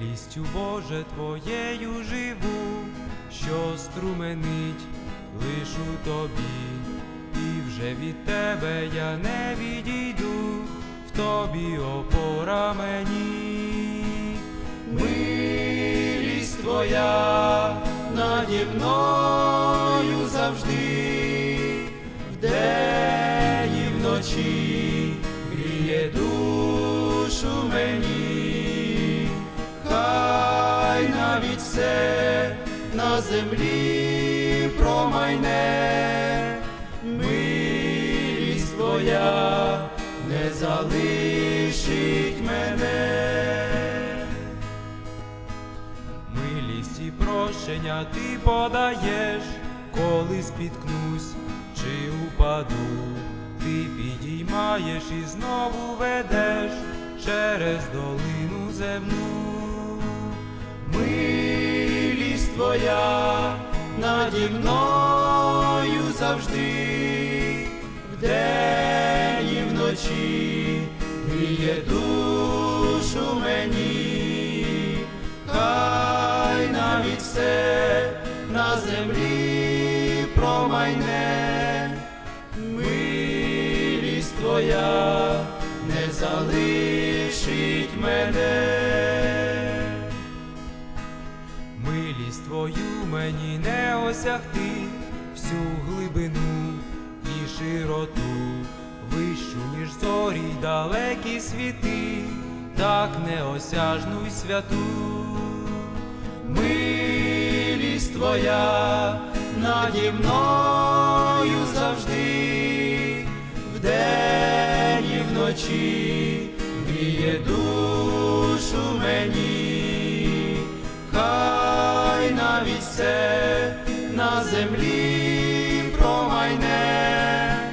Милістю Боже Твоєю живу, що струменить лиш у тобі, і вже від тебе я не відійду, в тобі опора мені. Милість Твоя наді мною завжди, вдень і вночі гріє душу мені, навіть все на землі промайне, милість Твоя не залишить мене. Милість і прощення ти подаєш, коли спіткнусь чи упаду, ти підіймаєш і знову ведеш через долину земну. Милість твоя наді мною завжди, вдень і вночі гріє душу мені, хай навіть все на землі промайне, милість твоя Милість твою мені не осягти. Всю глибину і широту, вищу, ніж зорі й далекі світи, так неосяжну й святу. Милість твоя наді мною завжди, вдень і вночі гріє душу землі промайне,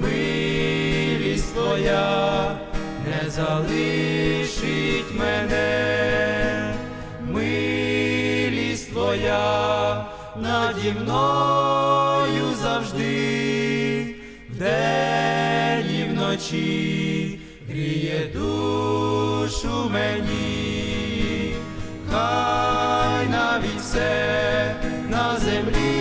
милість твоя не залишить мене, милість твоя наді мною завжди, вдень і вночі гріє душу мені, хай навіть все на землі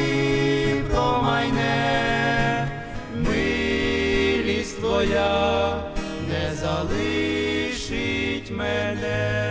твоя не залишить мене.